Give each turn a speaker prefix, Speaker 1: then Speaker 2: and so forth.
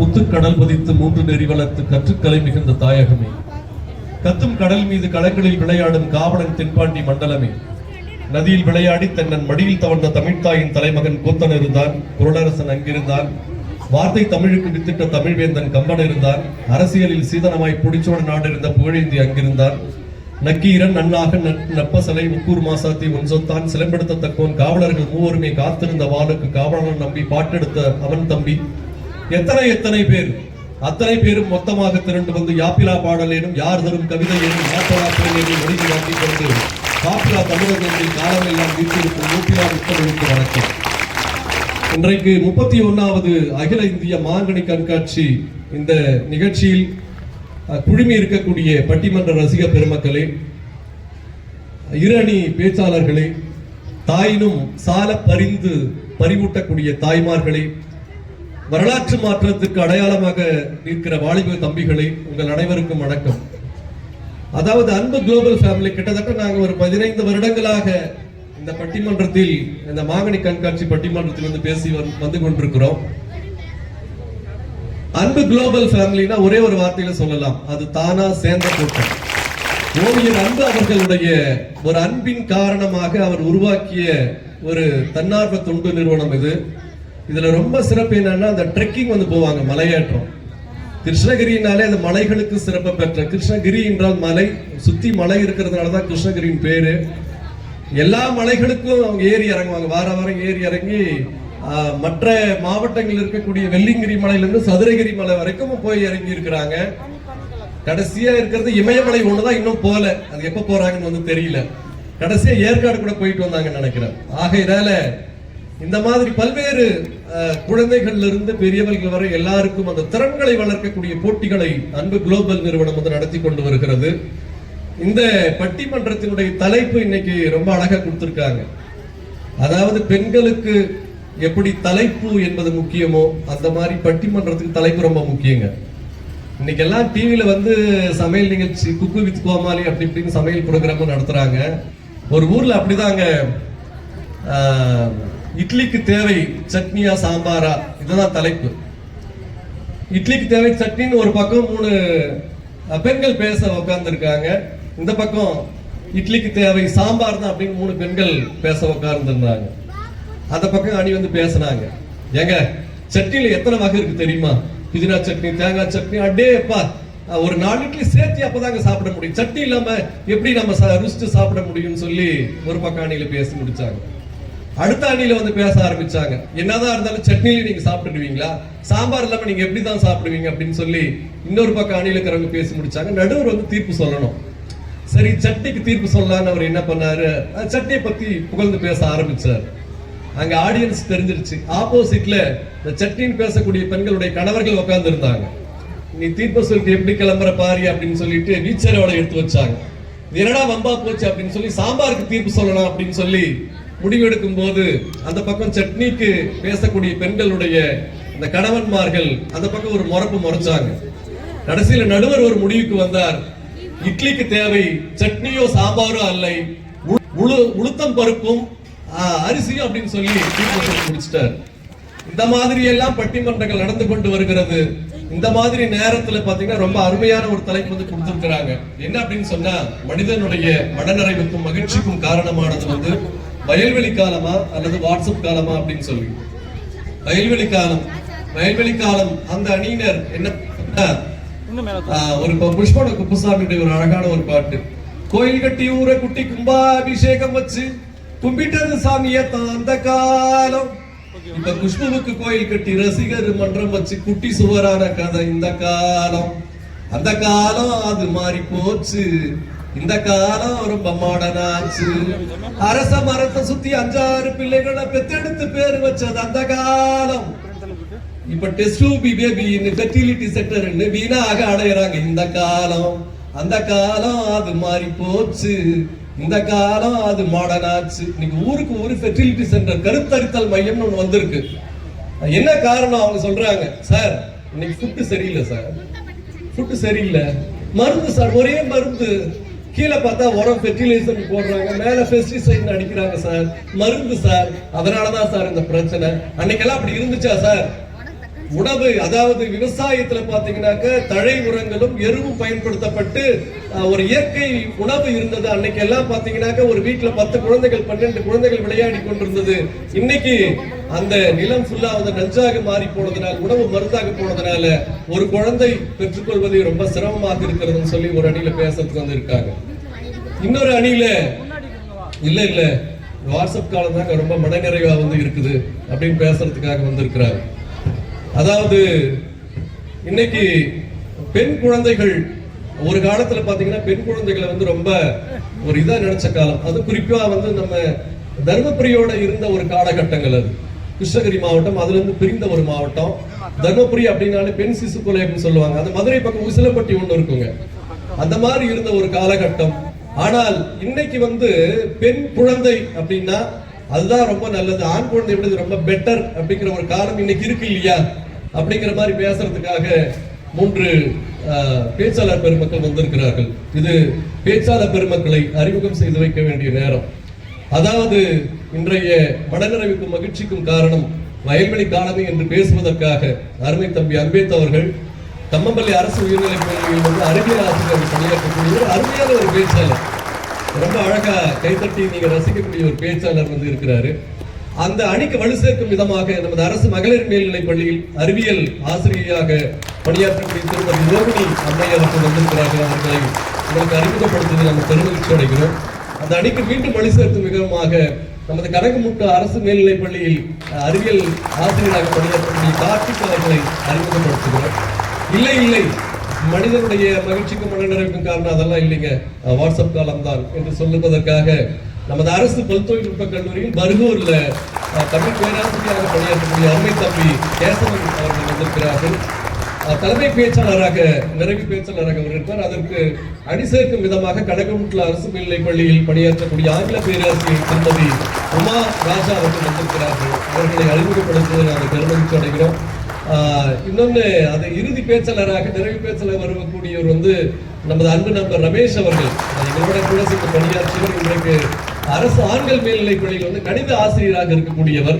Speaker 1: முத்துக்கடல் பதித்து மூன்று நெறி வளர்த்து கற்றுக்கலை மிகுந்த தாயகமே. கத்தும் கடல் மீது களங்களில் விளையாடும் காவலன் தென்பாண்டி மண்டலமே. நதியில் விளையாடி தன்னன் மடியில் தவழ்ந்த தமிழ்த்தாயின் தலைமகன் கூத்தன் இருந்தான் குரலரசன் அங்கிருந்தான். வார்த்தை தமிழுக்கு வித்திட்ட தமிழ்வேந்தன் கம்பன் இருந்தான் அரசியலில் சீதனமாய் புடிச்சோட நாடு இருந்த புகழேந்தி அங்கிருந்தான். நக்கீரன் நன்னாக நப்பசலை உக்கூர் மாசாத்தி ஒன்சொத்தான் சிலம்பெடுத்த தக்கோன் காவலர்கள் மூவருமே காத்திருந்த வாளுக்கு காவலன் நம்பி பாட்டெடுத்த அவன் தம்பி எத்தனை எத்தனை பேர்? அத்தனை பேரும் மொத்தமாக திரண்டு வந்து யாப்பிலா பாடலேனும் யார் தரும் கவிதையேனும் எனும் பேரேனும் ஒழுங்கி வாக்கிக் கொண்டு காப்பிலா தமிழகத்தில் காலமெல்லாம் வீட்டிருக்கும் நூப்பிலா முத்தமிழுக்கு வணக்கம். இன்றைக்கு முப்பத்தி ஒன்னாவது அகில இந்திய மாங்கனி கண்காட்சி இந்த நிகழ்ச்சியில் குழுமி இருக்கக்கூடிய பட்டிமன்ற ரசிக பெருமக்களே இரு அணி பேச்சாளர்களே தாயினும் சால பரிந்து பறிவூட்டக்கூடிய தாய்மார்களே வரலாற்று மாற்றத்துக்கு அடையாளமாக நிற்கிற வாலிப தம்பிகளை உங்கள் அனைவருக்கும் வணக்கம். அதாவது அன்பு குளோபல் ஃபேமிலி கிட்டத்தட்ட நாங்க ஒரு பதினைந்து வருடங்களாக இந்த பட்டிமன்றத்தில் இந்த மாங்கனி கண்காட்சி பட்டிமன்றத்தில் வந்து பேசி வந்து கொண்டிருக்கிறோம். அன்பு குளோபல் ஃபேமிலினா ஒரே ஒரு வார்த்தையில சொல்லலாம். அது தானா சேர்ந்த கூட்டம். ஓவியர் அன்பு அவர்களுடைய ஒரு அன்பின் காரணமாக அவர் உருவாக்கிய ஒரு தன்னார்வ தொண்டு நிறுவனம் இது. இதுல ரொம்ப சிறப்பு என்னன்னா அந்த ட்ரெக்கிங் வந்து போவாங்க மலையேற்றம். கிருஷ்ணகிரினாலே அந்த மலைகளுக்கு சிறப்பு பெற்ற கிருஷ்ணகிரி என்றால் மலை சுத்தி மலை இருக்கிறதுனால தான் கிருஷ்ணகிரியின் பேரு. எல்லா மலைகளுக்கும் அவங்க ஏறி இறங்குவாங்க வார வாரம் ஏறி இறங்கி மற்ற மாவட்டங்களில் இருக்கக்கூடிய வெள்ளிங்கிரி மலையிலிருந்து சதுரகிரி மலை வரைக்கும் போய் இறங்கி இருக்கிறாங்க. கடைசியா இருக்கிறது இமயமலை ஒண்ணுதான் இன்னும் போல. அது எப்ப போறாங்கன்னு வந்து தெரியல. கடைசியா ஏற்காடு கூட போயிட்டு வந்தாங்கன்னு நினைக்கிறேன். ஆகையினால இந்த மாதிரி பல்வேறு குழந்தைகள்ல இருந்து பெரியவர்கள் வரை எல்லாருக்கும் அந்த திறன்களை வளர்க்கக்கூடிய போட்டிகளை அன்பு குளோபல் நிறுவனம் வந்து நடத்தி கொண்டு வருகிறது. இந்த பட்டிமன்றத்தினுடைய தலைப்பு இன்னைக்கு ரொம்ப அழகா கொடுத்திருக்காங்க. அதாவது பெண்களுக்கு எப்படி தலைப்பு என்பது முக்கியமோ அந்த மாதிரி பட்டிமன்றத்துக்கு தலைப்பு ரொம்ப முக்கியங்க. இன்னைக்கு எல்லாம் டிவியில வந்து சமையல் நிகழ்ச்சி குக்கு வித் கோமாளி அப்படி இப்படின்னு சமையல் ப்ரோக்ராம் நடத்துறாங்க. ஒரு ஊர்ல அப்படிதாங்க இட்லிக்கு தேவை சட்னியா சாம்பாரா இதுதான் தலைப்பு. இட்லிக்கு தேவை சட்னின்னு ஒரு பக்கம் மூணு பெண்கள் பேச உட்கார்ந்துருக்காங்க இந்த பக்கம் இட்லிக்கு தேவை சாம்பார் தான் அப்படின்னு மூணு பெண்கள் பேச உட்கார்ந்துருந்தாங்க அந்த பக்கம் அணி வந்து பேசினாங்க. ஏங்க சட்னியில எத்தனை வகை இருக்கு தெரியுமா? புதினா சட்னி தேங்காய் சட்னி அடேப்பா. ஒரு நாலு இட்லி சேர்த்து அப்பதாங்க சாப்பிட முடியும். சட்னி இல்லாம எப்படி நம்ம ச- ருசிச்சு சாப்பிட முடியும்னு சொல்லி ஒரு பக்கம் அணியில பேசி முடிச்சாங்க. அடுத்த அணியில வந்து பேச ஆரம்பிச்சாங்க. என்னதான் இருந்தாலும் சட்னியில நீங்க சாப்பிட்டுடுவீங்களா? சாம்பார் இல்லாம நீங்க எப்படி தான் சாப்பிடுவீங்க அப்படின்னு சொல்லி இன்னொரு பக்கம் அணியில இருக்கிறவங்க பேசி முடிச்சாங்க. நடுவர் வந்து தீர்ப்பு சொல்லணும். சரி சட்னிக்கு தீர்ப்பு சொல்லலாம்னு அவர் என்ன பண்ணாரு? சட்னியை பத்தி புகழ்ந்து பேச ஆரம்பிச்சார். அங்க ஆடியன்ஸ் தெரிஞ்சிருச்சு. ஆப்போசிட்ல இந்த சட்னின்னு பேசக்கூடிய பெண்களுடைய கணவர்கள் உட்கார்ந்து இருந்தாங்க நீ தீர்ப்பு சொல்லிட்டு எப்படி கிளம்புற பாரி அப்படின்னு சொல்லிட்டு வீச்சரோட எடுத்து வச்சாங்க. என்னடா வம்பா போச்சு அப்படின்னு சொல்லி சாம்பாருக்கு தீர்ப்பு சொல்லலாம் அப்படின்னு சொல்லி முடிவெடுக்கும் போது அந்த பக்கம் சட்னிக்கு பேசக்கூடிய பெண்களுடைய அந்த கணவன்மார்கள் அந்த பக்கம் ஒரு முறப்பு முறைச்சாங்க கடைசியில நடுவர் ஒரு முடிவுக்கு வந்தார். இட்லிக்கு தேவை சட்னியோ சாம்பாரோ அல்லை. உளு- உளுத்தம் பருப்பும் அரிசியும் அப்படின்னு சொல்லி சொல்லி முடிச்சிட்டார். இந்த மாதிரி எல்லாம் பட்டிமன்றங்கள் நடந்து கொண்டு வருகிறது. இந்த மாதிரி நேரத்துல பாத்தீங்கன்னா ரொம்ப அருமையான ஒரு தலைப்பு வந்து கொடுத்திருக்கிறாங்க. என்ன அப்படின்னு சொன்னா மனிதனுடைய மனநிறைவுக்கும் மகிழ்ச்சிக்கும் காரணமானது வந்து வயல்வெளி காலமா அல்லது வாட்ஸ்அப் காலமா அப்படின்னு சொல்லி. வயல்வெளி காலம். வயல்வெளி காலம். அந்த அணியினர் என்ன ஒரு ப- புஷ்பன குப்புசாமியுடைய ஒரு அழகான ஒரு பாட்டு. கோயில் கட்டி ஊரை குட்டி கும்பாபிஷேகம் வச்சு கும்பிட்டது சாமியை அந்த காலம். இப்ப குஷ்புவுக்கு கோயில் கட்டி ரசிகர் மன்றம் வச்சு குட்டி சுவரான கதை இந்த காலம். அந்த காலம் அது மாறி போச்சு. இந்த காலம் ஒரு பம்மாடனாச்சு அரச மரத்தை சுத்தி அஞ்சாறு பிள்ளைகளை பெத்தெடுத்து பேர் வச்சது அந்த காலம். இப்ப டெஸ்ட் பி பேபின்னு ஃபெர்டிலிட்டி சென்டர்னு வீணாக அடையிறாங்க. இந்த காலம் அந்த காலம் அது மாறி போச்சு. இந்த காலம் அது மாடனாச்சு. ஆச்சு இன்னைக்கு ஊருக்கு ஊரு ஃபெர்டிலிட்டி சென்டர் கருத்தரித்தல் மையம்னு ஒன்று வந்திருக்கு. என்ன காரணம் அவங்க சொல்றாங்க? சார் இன்னைக்கு ஃபுட்டு சரியில்லை சார். ஃபுட்டு சரியில்லை. மருந்து சார் ஒரே மருந்து. கீழே பார்த்தா உரம் ஃபெர்டிலைசர் போடுறாங்க மேல பெஸ்டிசைட் அடிக்கிறாங்க சார் மருந்து சார். அதனாலதான் சார் இந்த பிரச்சனை. அன்னைக்கெல்லாம் அப்படி இருந்துச்சா சார்? உணவு அதாவது விவசாயத்துல பாத்தீங்கன்னாக்க தழை உரங்களும் எருவும் பயன்படுத்தப்பட்டு ஒரு இயற்கை உணவு இருந்தது. அன்னைக்கு எல்லாம் பாத்தீங்கன்னாக்க ஒரு வீட்டுல பத்து குழந்தைகள் பன்னெண்டு குழந்தைகள் விளையாடி கொண்டிருந்தது. இன்னைக்கு அந்த நிலம் ஃபுல்லா வந்து நஞ்சாக மாறி போனதுனால உணவு மருந்தாக போனதுனால ஒரு குழந்தை பெற்றுக்கொள்வது ரொம்ப சிரமமாக இருக்கிறதுன்னு சொல்லி ஒரு அணியில பேசுறதுக்கு வந்து இருக்காங்க இன்னொரு அணியில இல்ல இல்ல. வாட்ஸ்அப் காலம் தாங்க ரொம்ப மனநிறைவா வந்து இருக்குது அப்படின்னு பேசுறதுக்காக வந்திருக்கிறாங்க அதாவது இன்னைக்கு பெண் குழந்தைகள் ஒரு காலத்துல பாத்தீங்கன்னா பெண் குழந்தைகளை வந்து ரொம்ப ஒரு இதா நினைச்ச காலம். அது குறிப்பா வந்து நம்ம தர்மபுரியோட இருந்த ஒரு காலகட்டங்கள் அது. கிருஷ்ணகிரி மாவட்டம் அதுல இருந்து பிரிந்த ஒரு மாவட்டம். தர்மபுரி அப்படின்னாலே பெண் சிசு கொலை அப்படின்னு சொல்லுவாங்க. அந்த மதுரை பக்கம் உசிலப்பட்டி ஒண்ணு இருக்குங்க. அந்த மாதிரி இருந்த ஒரு காலகட்டம். ஆனால் இன்னைக்கு வந்து பெண் குழந்தை அப்படின்னா அதுதான் ரொம்ப நல்லது. ஆண் குழந்தை விட ரொம்ப பெட்டர் அப்படிங்கிற ஒரு காலம் இன்னைக்கு இருக்கு இல்லையா? அப்படிங்கிற மாதிரி பேசுறதுக்காக மூன்று பேச்சாளர் பெருமக்கள் வந்திருக்கிறார்கள். இது பேச்சாளர் பெருமக்களை அறிமுகம் செய்து வைக்க வேண்டிய நேரம். அதாவது இன்றைய மனநிறைவுக்கும் மகிழ்ச்சிக்கும் காரணம் வயல்வெளி காலமே என்று பேசுவதற்காக அருமை தம்பி அம்பேத் அவர்கள் தம்மம்பள்ளி அரசு உயர்நிலைப் பள்ளியில் வந்து அறிவியல் ஆசிரியர் பணியாற்றக்கூடிய ஒரு அருமையான ஒரு பேச்சாளர். ரொம்ப அழகா கைத்தட்டி நீங்க ரசிக்கக்கூடிய ஒரு பேச்சாளர் வந்து இருக்கிறாரு. அந்த அணிக்கு வலு சேர்க்கும் விதமாக நமது அரசு மகளிர் மேல்நிலைப் பள்ளியில் அறிவியல் ஆசிரியராக பணியாற்றக்கூடிய திருமதி ரோகிணி அம்மை அவர்கள் வந்திருக்கிறார்கள். அவர்களை உங்களுக்கு அறிமுகப்படுத்துவதில் நம்ம பெருமகிழ்ச்சி அடைகிறோம். அந்த அணிக்கு மீண்டும் வலு சேர்க்கும் விதமாக நமது கனகமுட்டு அரசு மேல்நிலைப் பள்ளியில் அறிவியல் ஆசிரியராக பணியாற்றக்கூடிய கார்த்திக் அவர்களை அறிமுகப்படுத்துகிறோம். இல்லை இல்லை. மனிதனுடைய மகிழ்ச்சிக்கும் மனநிறைவுக்கும் காரணம் அதெல்லாம் இல்லைங்க. வாட்ஸ்அப் காலம் தான் என்று சொல்லுவதற்காக நமது அரசு பல் கல்லூரியில் பர்கூர்ல தமிழ் பேராசிரியராக பணியாற்றக்கூடிய அருமை தம்பி கேசவன் அவர்கள் வந்திருக்கிறார்கள். தலைமை பேச்சாளராக நிறைவு பேச்சாளராக அவர் இருப்பார். அதற்கு அடிசேர்க்கும் விதமாக கனகமுட்ல அரசு மேல்நிலைப் பள்ளியில் பணியாற்றக்கூடிய ஆங்கில பேராசிரியர் திருமதி உமா ராஜா அவர்கள் வந்திருக்கிறார்கள். அவர்களை அறிமுகப்படுத்துவதில் நாங்கள் பெருமகிழ்ச்சி அடைகிறோம். ஆஹ் இன்னொன்னு அது இறுதி பேச்சாளராக நிறைவு பேச்சாளர் வரக்கூடியவர் வந்து நமது அன்பு நண்பர் ரமேஷ் அவர்கள். எங்களோட கூட சேர்ந்து பணியாற்றியவர் இன்றைக்கு அரசு ஆண்கள் மேல்நிலைப் பள்ளியில் வந்து கணித ஆசிரியராக இருக்கக்கூடியவர்